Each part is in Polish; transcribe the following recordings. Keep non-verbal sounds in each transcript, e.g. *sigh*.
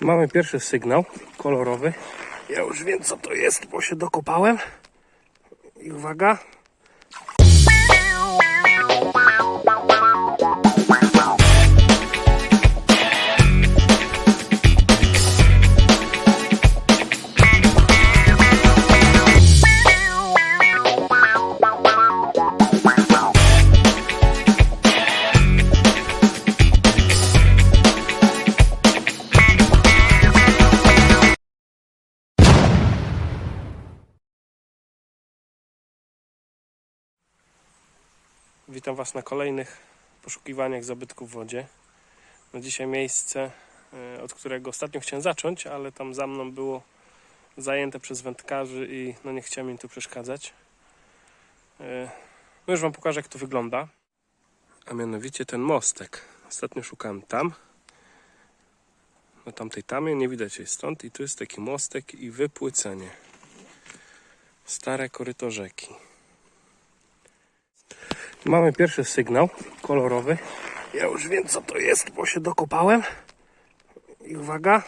Mamy pierwszy sygnał kolorowy. Ja już wiem co to jest, bo się dokopałem. I uwaga. Witam Was na kolejnych poszukiwaniach zabytków w wodzie. No dzisiaj miejsce, e, od którego ostatnio chciałem zacząć, ale tam za mną było zajęte przez wędkarzy i no nie chciałem im tu przeszkadzać. E, No już Wam pokażę, jak to wygląda. A mianowicie ten mostek. Ostatnio szukałem tam. Na tamtej tamie nie widać jej stąd. I tu jest taki mostek i wypłycenie. Stare koryto rzeki. Mamy pierwszy sygnał kolorowy. Ja już wiem co to jest, bo się dokopałem. I uwaga.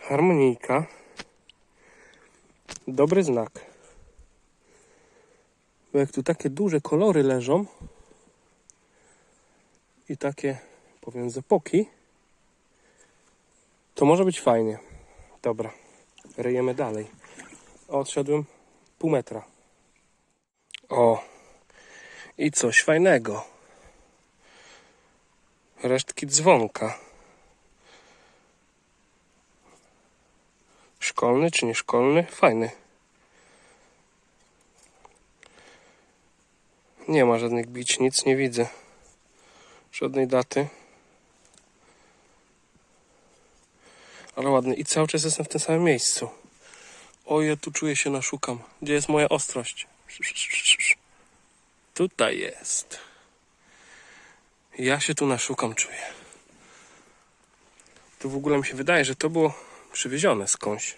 Harmonijka. Dobry znak. Bo jak tu takie duże kolory leżą i takie powiem zepoki, to może być fajnie. Dobra, ryjemy dalej. Odszedłem pół metra. O, i coś fajnego. Resztki dzwonka. Szkolny czy nie szkolny? Fajny. Nie ma żadnych bić, nic nie widzę. Żadnej daty. Ale ładny. I cały czas jestem w tym samym miejscu. O, ja tu czuję się naszukam. Gdzie jest moja ostrość? Tutaj jest. Ja się tu naszukam czuję. Tu w ogóle mi się wydaje, że to było przywiezione skądś.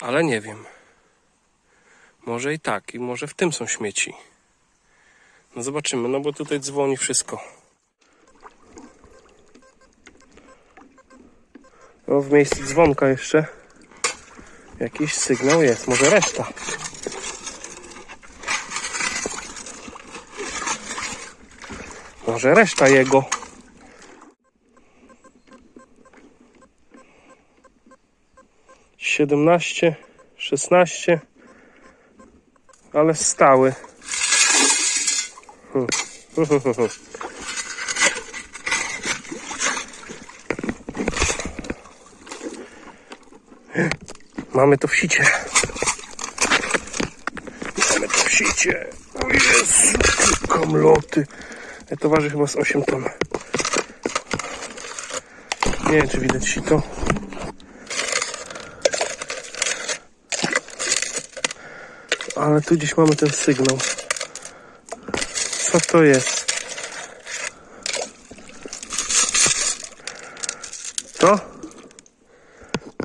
Ale nie wiem. Może i tak, i może w tym są śmieci. No zobaczymy, no bo tutaj dzwoni wszystko. O, w miejscu dzwonka jeszcze jakiś sygnał jest, może reszta. Może reszta jego. Siedemnaście, szesnaście, ale stały. Hmm. *laughs* Mamy to w sicie. Mamy to w sicie. O Jezu, kamloty. To waży chyba z 8 ton. Nie wiem, czy widać sito. Ale tu gdzieś mamy ten sygnał. Co to jest? To?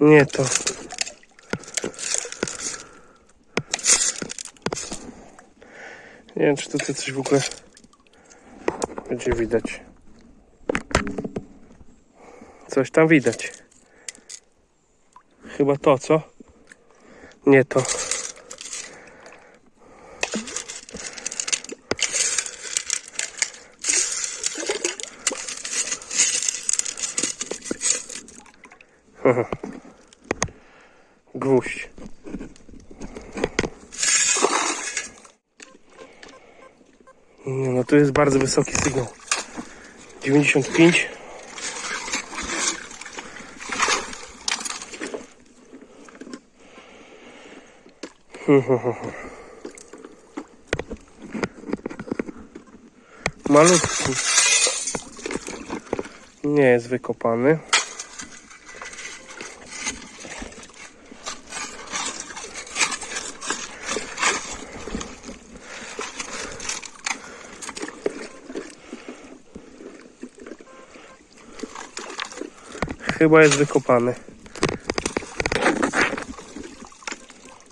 Nie to. Wiem, czy tutaj coś w ogóle będzie widać. Coś tam widać. Chyba to, co? Nie to. Aha. *laughs* Gwóźdź. Nie, no to jest bardzo wysoki sygnał. 95. *laughs* Malutki. Nie jest wykopany. Chyba jest wykopany.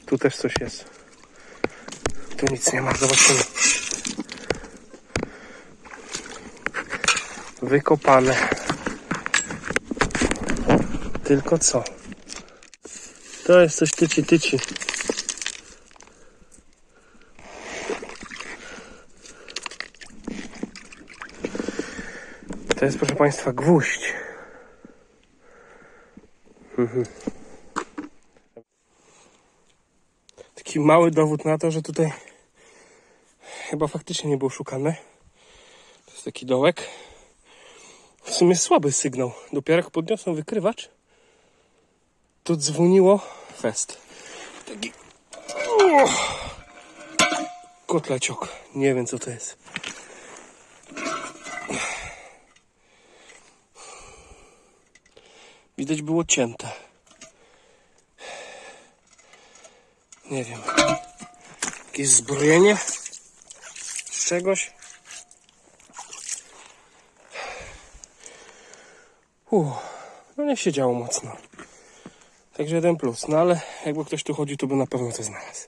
Tu też coś jest. Tu nic nie ma, zobaczymy. Wykopane. Tylko co? To jest coś tyci tyci. To jest proszę Państwa gwóźdź. Mhm. Taki mały dowód na to, że tutaj chyba faktycznie nie było szukane. To jest taki dołek. W sumie słaby sygnał. Dopiero jak podniosłem wykrywacz, to dzwoniło fest. Taki Uff. kotleciok. Nie wiem co to jest. Widać było cięte. Nie wiem. Jakieś zbrojenie z czegoś. Uff, no nie się działo mocno. Także jeden plus. No ale jakby ktoś tu chodził, to by na pewno to znalazł.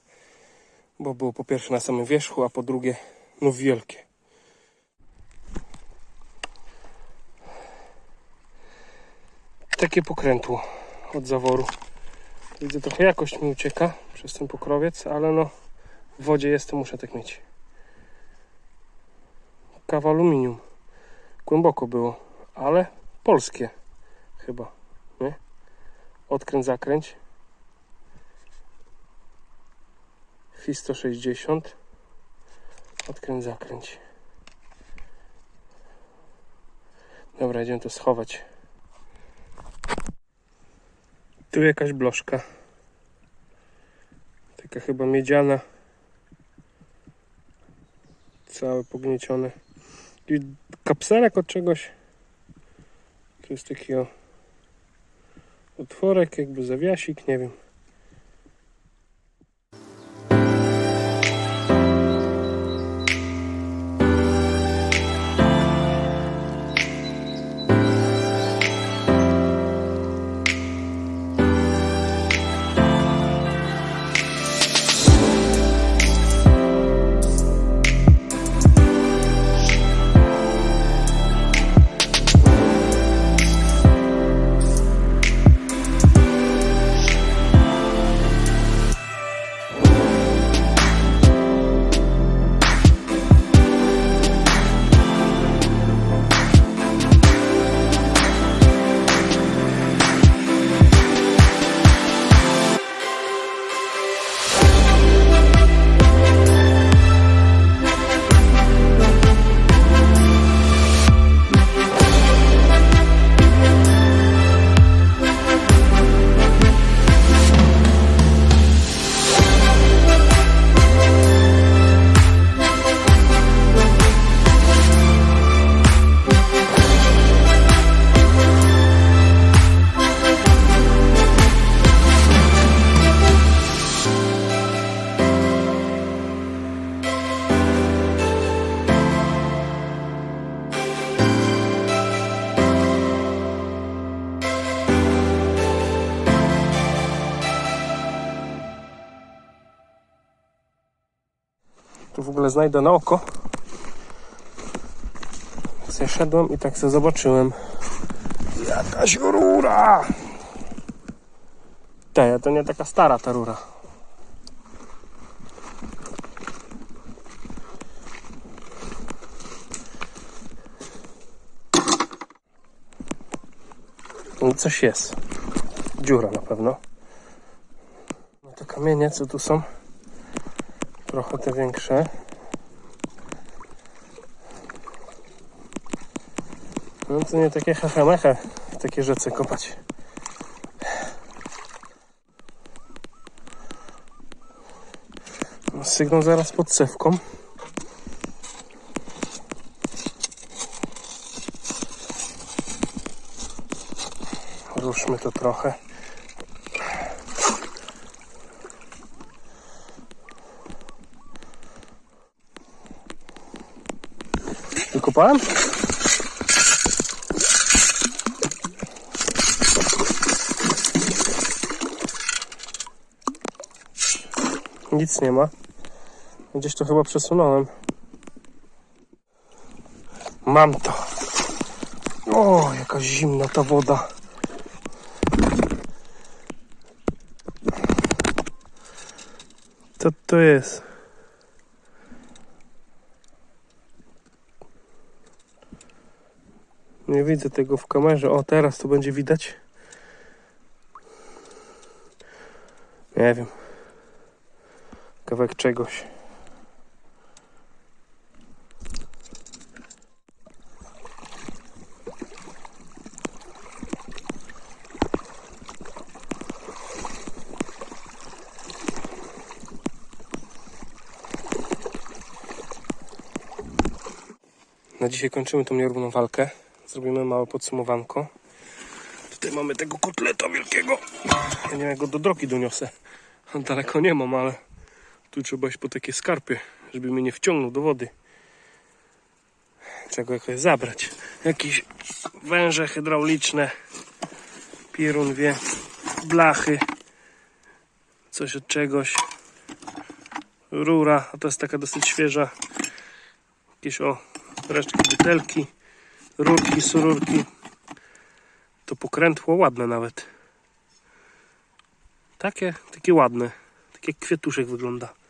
Bo było po pierwsze na samym wierzchu, a po drugie no wielkie. Takie pokrętło od zaworu. Widzę trochę jakość mi ucieka przez ten pokrowiec, ale no w wodzie jest, to muszę tak mieć. Kawa aluminium. Głęboko było, ale polskie chyba, nie? Odkręt, zakręć. FI 160. Odkręt, zakręć. Dobra, idziemy to schować. Tu jakaś bloszka. Taka chyba miedziana. Całe pogniecione. I kapselek od czegoś. Tu jest taki o otworek, jakby zawiasik, nie wiem. Ogóle znajdę na oko. Więc ja szedłem i tak sobie zobaczyłem. Jakaś rura! Te, to nie taka stara ta rura. No coś jest. Dziura na pewno. No te kamienie, co tu są? trochę te większe. No to nie takie w takie rzece kopać. No, sygnał zaraz pod cewką. Ruszmy to trochę. Wykopałem? Nic nie ma. Gdzieś to chyba przesunąłem. Mam to. O, jaka zimna ta woda. Co to jest? Nie widzę tego w kamerze. O, teraz to będzie widać. Nie wiem. Kawałek czegoś. Na dzisiaj kończymy tą nierówną walkę. Zrobimy małe podsumowanko. Tutaj mamy tego kotleta wielkiego. Ja nie wiem, jak go do drogi doniosę. Daleko nie mam, ale tu trzeba iść po takie skarpy, żeby mnie nie wciągnął do wody. Czego jakoś zabrać. Jakieś węże hydrauliczne. Pirun wie. Blachy. Coś od czegoś. Rura, a to jest taka dosyć świeża. Jakieś o resztki butelki, rurki, sururki. To pokrętło ładne nawet. Takie, takie ładne. Tak jak kwiatuszek wygląda.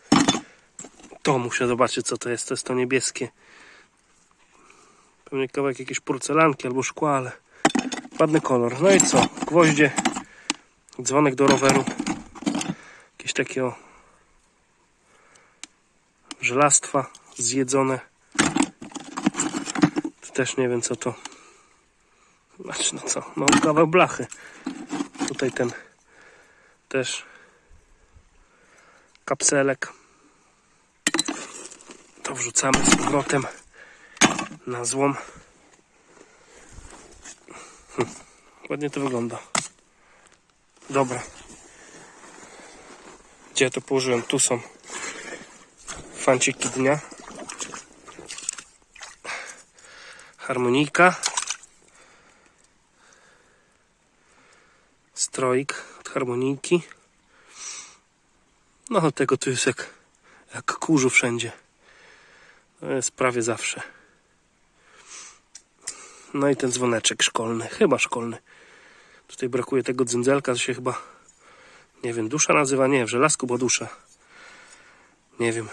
To muszę zobaczyć co to jest. To jest to niebieskie. Pewnie kawałek jakiejś porcelanki albo szkła, ale ładny kolor. No i co? Gwoździe. Dzwonek do roweru. Jakieś takie o żelastwa zjedzone. To też nie wiem co to. Znaczy no co, no kawał blachy. Tutaj ten też kapselek. To wrzucamy z powrotem na złom. Hm, Ładnie to wygląda. Dobra. Gdzie ja to położyłem? Tu są fanciki dnia. Harmonika. Stroik od harmonijki. No tego tu jest jak, jak kurzu wszędzie. To jest prawie zawsze. No i ten dzwoneczek szkolny, chyba szkolny. Tutaj brakuje tego dzędzelka, to się chyba, nie wiem, dusza nazywa? Nie, w żelazku, bo dusza. Nie wiem.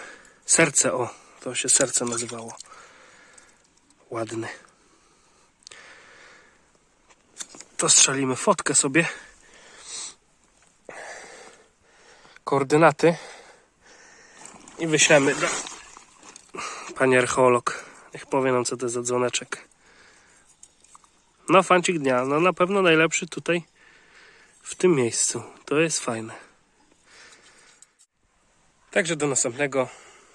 Serce, o, to się serce nazywało. Ładny. To strzelimy fotkę sobie. Koordynaty. I wyślemy do pani archeolog. Niech powie nam, co to jest za dzwoneczek. No, fancik dnia. No, na pewno najlepszy tutaj w tym miejscu. To jest fajne. Także do następnego.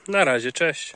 Na razie, cześć.